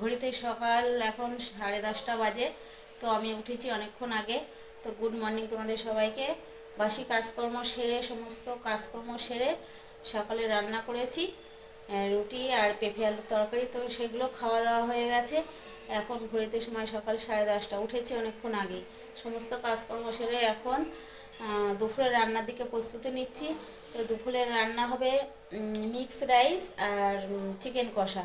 ঘড়িতে সকাল এখন সাড়ে দশটা বাজে, তো আমি উঠেছি অনেকক্ষণ আগে। তো গুড মর্নিং তোমাদের সবাইকে। বাসি কাজকর্ম সেরে, সমস্ত কাজকর্ম সেরে সকালে রান্না করেছি রুটি আর পেঁপে আলুর তরকারি। তো সেগুলো খাওয়া দাওয়া হয়ে গেছে। এখন ঘড়িতে সময় সকাল সাড়ে দশটা। উঠেছি অনেকক্ষণ আগে। সমস্ত কাজকর্ম সেরে এখন দুপুরের রান্নার দিকে প্রস্তুতি নিচ্ছি। তো দুপুরের রান্না হবে মিক্স রাইস আর চিকেন কষা।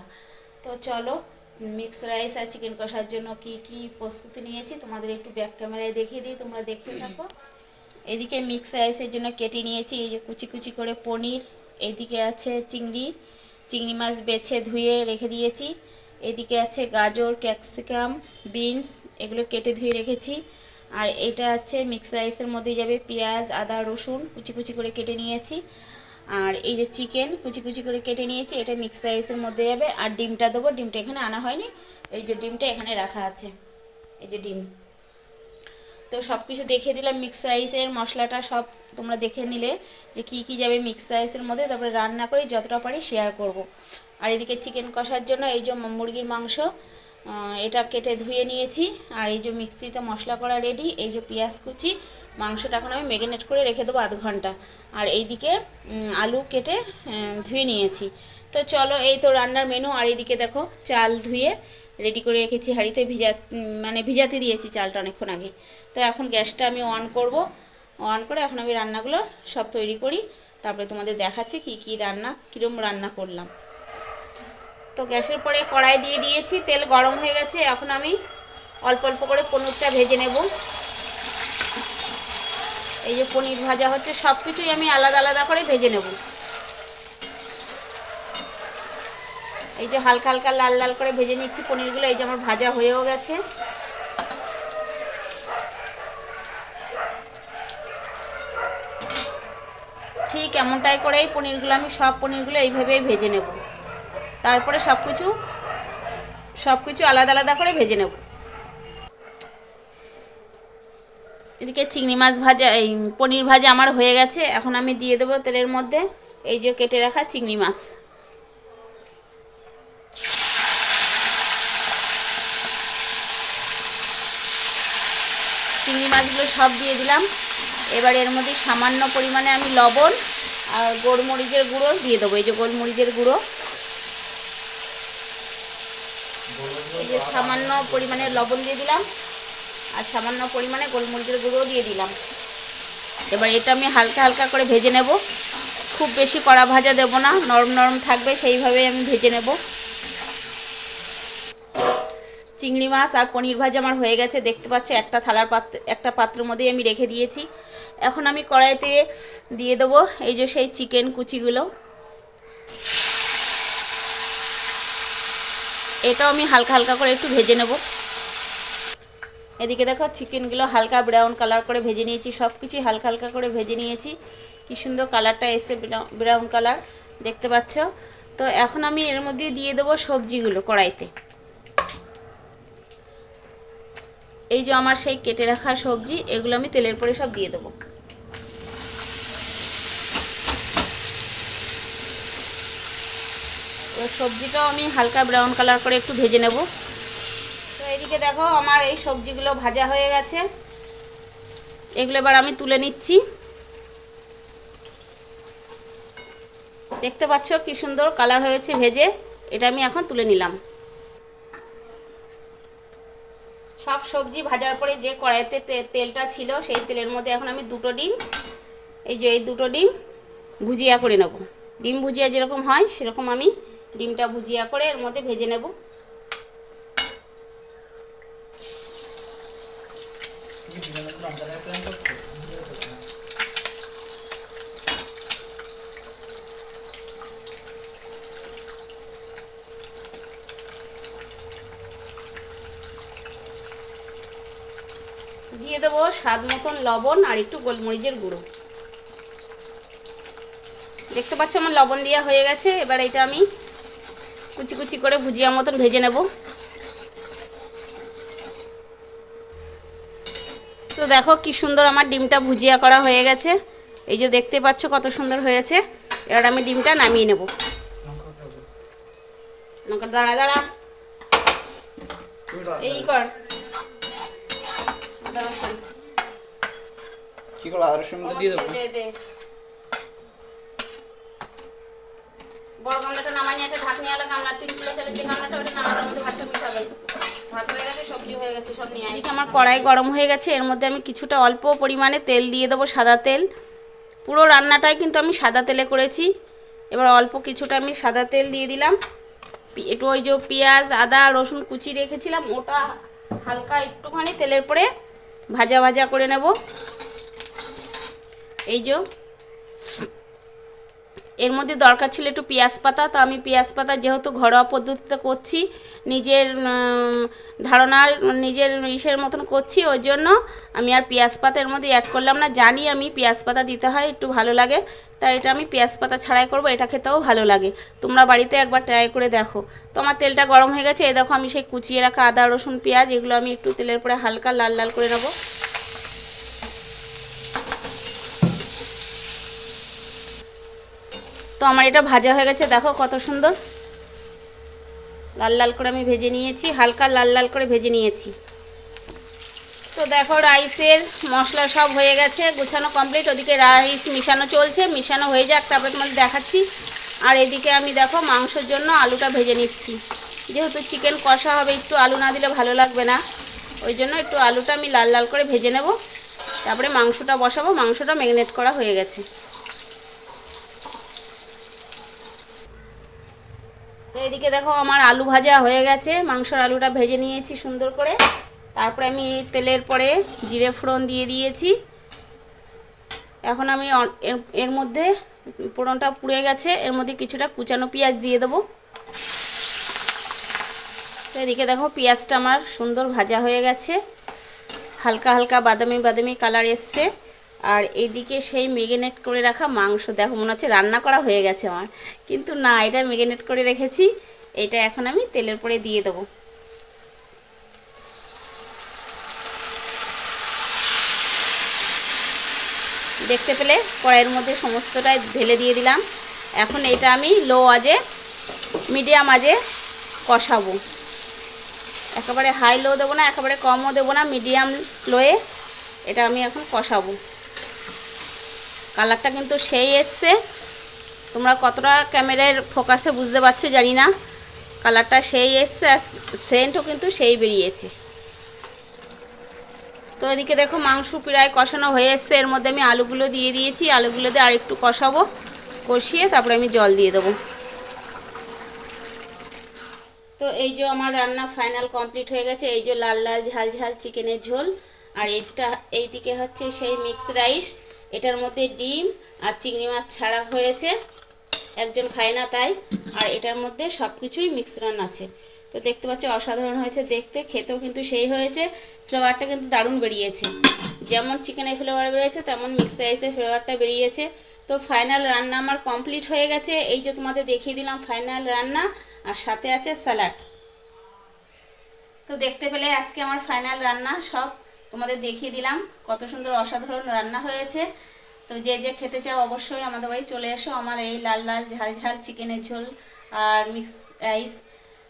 তো চলো মিক্স রাইস আর চিকেন কষার জন্য কি কি প্রস্তুতি নিয়েছি? তোমাদের একটু ব্যাক ক্যামেরায় দেখিয়ে দিই তোমরা দেখতে থাকো। এদিকে মিক্স রাইসের জন্য কেটে নিয়েছি এই যে কুচি কুচি করে পনির এদিকে আছে চিংড়ি। চিংড়ি মাছ বেছে ধুয়ে রেখে দিয়েছি। এদিকে আছে গাজর ক্যাপসিকাম বিনস এগুলো কেটে ধুয়ে রেখেছি। আর এটা আছে মিক্স রাইসের মধ্যে যাবে পেঁয়াজ আদা রসুন কুচি কুচি করে কেটে নিয়েছি। আর এই যে চিকেন কুচি কুচি করে কেটে নিয়েছি, এটা মিক্স রাইসের মধ্যে যাবে। আর ডিমটা দেবো, ডিমটা এখানে আনা হয়নি। এই যে ডিমটা এখানে রাখা আছে। এই যে ডিম। তো সব কিছু দেখিয়ে দিলাম মিক্স রাইসের মশলাটা সব। তোমরা দেখে নিলে যে কি কি যাবে মিক্স রাইসের মধ্যে। তারপরে রান্না করে যতটা পারি শেয়ার করব। আর এদিকে চিকেন কষার জন্য এই যে মুরগির মাংস এটা কেটে ধুয়ে নিয়েছি। আর এই যে মিক্সিতে মশলা করা রেডি এই যে পেঁয়াজ কুচি মাংসটা এখন আমি ম্যারিনেট করে রেখে দেবো আধ ঘণ্টা। আর এইদিকে আলু কেটে ধুয়ে নিয়েছি। তো চলো, এই তো রান্নার মেনু আর এইদিকে দেখো, চাল ধুয়ে রেডি করে রেখেছি হাঁড়িতে ভিজা মানে ভিজাতে দিয়েছি চালটা অনেকক্ষণ আগে। তো এখন গ্যাসটা আমি অন করব। অন করে এখন আমি রান্নাগুলো সব তৈরি করি। তারপরে তোমাদের দেখাচ্ছি কি কি রান্না কীরকম রান্না করলাম। তো গ্যাসের পরে কড়াই দিয়ে দিয়েছি, তেল গরম হয়ে গেছে। এখন আমি অল্প অল্প করে পনিরটা ভেজে নেব। এই যে পনির ভাজা হচ্ছে সব কিছুই আমি আলাদা আলাদা করে ভেজে নেব। এই যে হালকা হালকা লাল লাল করে ভেজে নিচ্ছি পনিরগুলো, এই যে আমার ভাজা হয়েও গেছে। ঠিক এমনটাই করেই পনিরগুলো, আমি সব পনিরগুলো এইভাবেই ভেজে নেব। তারপরে সব কিছু সব কিছু আলাদা আলাদা করে ভেজে নেব। এদিকে চিংড়ি মাছ ভাজা, এই পনির ভাজা আমার হয়ে গেছে। এখন আমি দিয়ে দেবো তেলের মধ্যে এই যে কেটে রাখা চিংড়ি মাছ। চিংড়ি মাছগুলো সব দিয়ে দিলাম। এবার এর মধ্যে সামান্য পরিমাণে আমি লবণ আর গোলমরিচের গুঁড়ো দিয়ে দেবো। এই যে গোলমরিচের গুঁড়ো। এই যে সামান্য পরিমাণে লবণ দিয়ে দিলাম। আর সামান্য পরিমাণে গোলমরিচের গুঁড়ো দিয়ে দিলাম। এবার এটা আমি হালকা হালকা করে ভেজে নেব। খুব বেশি কড়া ভাজা দেবো না, নরম নরম থাকবে সেইভাবে আমি ভেজে নেব। চিংড়ি মাছ আর পনির ভাজা আমার হয়ে গেছে, দেখতে পাচ্ছি একটা থালার পাত্র, একটা পাত্রের মধ্যেই আমি রেখে দিয়েছি। এখন আমি কড়াইতে দিয়ে দেবো এই যে সেই চিকেন কুচিগুলো। এটাও আমি হালকা হালকা করে একটু ভেজে নেব। এদিকে দেখো চিকেনগুলো হালকা ব্রাউন কালার করে ভেজে নিয়েছি সব কিছুই হালকা হালকা করে ভেজে নিয়েছি। কি সুন্দর কালারটা এসে ব্রাউন কালার দেখতে পাচ্ছ? তো এখন আমি এর মধ্যে দিয়ে দেবো সবজিগুলো কড়াইতে। এই যে আমার সেই কেটে রাখা সবজি, এগুলো আমি তেলের পরে সব দিয়ে দেবো। সবজিটাও আমি হালকা ব্রাউন কালার করে একটু ভেজে নেব। এদিকে দেখো আমার এই সবজিগুলো ভাজা হয়ে গেছে। এগুলো এবার আমি তুলে নিচ্ছি। দেখতে পাচ্ছ কি সুন্দর কালার হয়েছে ভেজে, এটা আমি এখন তুলে নিলাম। সব সবজি ভাজার পরে যে কড়াইতে তেলটা ছিল, সেই তেলের মধ্যে এখন আমি দুটো ডিম, এই যে এই দুটো ডিম ভুজিয়া করে নেব। ডিম ভুজিয়া যেরকম হয়, সেরকম আমি ডিমটা ভুজিয়া করে এর মধ্যে ভেজে নেব। দিয়ে দেবো স্বাদ মতন লবণ আর একটু গোলমরিচের গুঁড়ো। দেখতে পাচ্ছ আমার লবণ দেওয়া হয়ে গেছে, এবার এটা আমি কুচি কুচি করে ভুজিয়া মতন ভেজে নেব। দেখো কি সুন্দর আমার ডিমটা ভুজিয়া করা হয়ে গেছে। এই যে দেখতে পাচ্ছ কত সুন্দর হয়েছে। এবার আমি ডিমটা নামিয়ে নেব। দাঁড়া দাঁড়া। এই কর। কি রসুন দিয়ে দেবো? বড় গামলাটা নামাই নিয়ে একটা ঢাকনি আলা গামলা তিন কিলো চালের যে গামলাটা ওটা ভাতটা মিশাবেন সব নিয়ে এদিকে আমার কড়াই গরম হয়ে গেছে, এর মধ্যে আমি কিছুটা অল্প পরিমাণে তেল দিয়ে দেবো, সাদা তেল। পুরো রান্নাটাই কিন্তু আমি সাদা তেলে করেছি। এবার অল্প কিছুটা আমি সাদা তেল দিয়ে দিলাম। একটু ওই যে পেঁয়াজ, আদা, রসুন কুচি রেখেছিলাম, ওটা হালকা একটুখানি তেলের পরে ভাজা ভাজা করে নেব। এই যে এর মধ্যে দরকার ছিল একটু পেঁয়াজ পাতা, তো আমি পেঁয়াজ পাতা যেহেতু ঘরোয়া পদ্ধতিতে করছি, নিজের ধারণার, নিজের ইসের মতন করছি, ওই জন্য আমি আর পেঁয়াজ পাতা এর মধ্যে অ্যাড করলাম না। জানি আমি পেঁয়াজ পাতা দিতে হয়, একটু ভালো লাগে, তাই এটা আমি পেঁয়াজ পাতা ছাড়াই করব, এটা খেতেও ভালো লাগে। তোমরা বাড়িতে একবার ট্রাই করে দেখো। তো আমার তেলটা গরম হয়ে গেছে, এই দেখো আমি সেই কুচিয়ে রাখা আদা, রসুন, পেঁয়াজ, এগুলো আমি একটু তেলের পরে হালকা লাল লাল করে নেব। তো আমার এটা ভাজা হয়ে গেছে, দেখো কত সুন্দর। লাল লাল করে আমি ভেজে নিয়েছি, হালকা লাল লাল করে ভেজে নিয়েছি। তো দেখো রাইসের মশলা সব হয়ে গেছে, গোছানো কমপ্লিট ওদিকে রাইস মিশানো চলছে, মিশানো হয়ে যাক, তারপরে তোমাদের দেখাচ্ছি। আর এদিকে আমি দেখো মাংসের জন্য আলুটা ভেজে নিচ্ছি। যেহেতু চিকেন কষা হবে, একটু আলু না দিলে ভালো লাগবে না। ওই জন্য একটু আলুটা আমি লাল লাল করে ভেজে নেব। তারপরে মাংসটা বসাবো, মাংসটা ম্যাগনেট করা হয়ে গেছে। এদিকে দেখো আমার আলু ভাজা হয়ে গেছে। মাংসর আলুটা ভেজে নিয়েছি সুন্দর করে। তারপরে আমি তেলের পরে জিরে ফোড়ন দিয়ে দিয়েছি। এখন আমি এর মধ্যে ফোড়নটা পুড়ে গেছে। এর মধ্যে কিছুটা কুচানো পেঁয়াজ দিয়ে দেবো। তো এদিকে দেখো পেঁয়াজটা আমার সুন্দর ভাজা হয়ে গেছে। হালকা হালকা বাদামি বাদামি কালার এসছে। আর এইদিকে সেই মেগেনেট করে রাখা মাংস, দেখো মনে হচ্ছে রান্না করা হয়ে গেছে আমার। কিন্তু না, এটা মেগেনেট করে রেখেছি, এটা এখন আমি তেলের পরে দিয়ে দেবো। দেখতে পেলে কড়াইয়ের মধ্যে সমস্তটাই ঢেলে দিয়ে দিলাম। এখন এটা আমি লো আজে মিডিয়াম আজে কষাবো। একেবারে হাই লো দেবো না, একেবারে কমও দেবো না, মিডিয়াম লোয়ে এটা আমি এখন কষাবো। কালারটা কিন্তু সেই এসছে। তোমরা কতটা ক্যামেরার ফোকাসে বুঝতে পারছ জানি না। কালারটা সেই এসছে আর সেন্টও কিন্তু সেই বেরিয়েছে। তো এদিকে দেখো মাংস প্রায় কষানো হয়ে এসছে। এর মধ্যে আমি আলুগুলো দিয়ে দিয়েছি। আলুগুলো দিয়ে আরেকটু কষাবো, কষিয়ে তারপরে আমি জল দিয়ে দেবো। তো এই যে আমার রান্না ফাইনাল কমপ্লিট হয়ে গেছে। এই যে লাল লাল ঝাল ঝাল চিকেনের ঝোল। আর এইটা, এইদিকে হচ্ছে সেই মিক্স রাইস এটার মধ্যে ডিম আর চিংড়ি মাছ ছাড়া হয়েছে। একজন খায় না তাই। আর এটার মধ্যে সব কিছুই মিশ্রণ আছে। তো দেখতে পাচ্ছি অসাধারণ হয়েছে দেখতে। খেতেও কিন্তু সেই হয়েছে। ফ্লেভারটা কিন্তু দারুণ বেরিয়েছে। যেমন চিকেনের ফ্লেভার বেরিয়েছে, তেমন মিক্স রাইসের ফ্লেভারটা বেরিয়েছে। তো ফাইনাল রান্না আমার কমপ্লিট হয়ে গেছে। এই যে তোমাদের দেখিয়ে দিলাম ফাইনাল রান্না। আর সাথে আছে স্যালাড তো দেখতে পেলে আজকে আমার ফাইনাল রান্না সব। তোমাদের দেখিয়ে দিলাম কত সুন্দর অসাধারণ রান্না হয়েছে। তো যে যে খেতে চাও অবশ্যই আমাদের বাড়ি চলে এসো। আমার এই লাল লাল ঝাল ঝাল চিকেনের ঝোল আর মিক্স রাইস।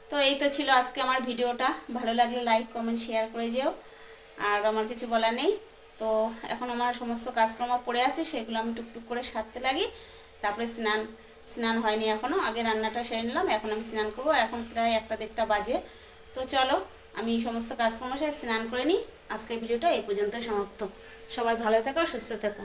তো এই তো ছিল আজকে আমার ভিডিওটা। ভালো লাগলে লাইক, কমেন্ট, শেয়ার করে যেও। আর আমার কিছু বলার নেই। তো এখন আমার সমস্ত কাজকর্ম পড়ে আছে, সেগুলো আমি টুকটুক করে সারতে লাগি। তারপরে স্নান স্নান হয়নি এখনও আগে রান্নাটা সেরে নিলাম, এখন আমি স্নান করব। এখন প্রায় একটা দেড়টা বাজে। তো চলো, আমি সমস্ত কাজকর্ম সেরে স্নান করে নিই। আজকের ভিডিওটা এই পর্যন্তই সমাপ্ত। সবাই ভালো থেকো সুস্থ থেকো।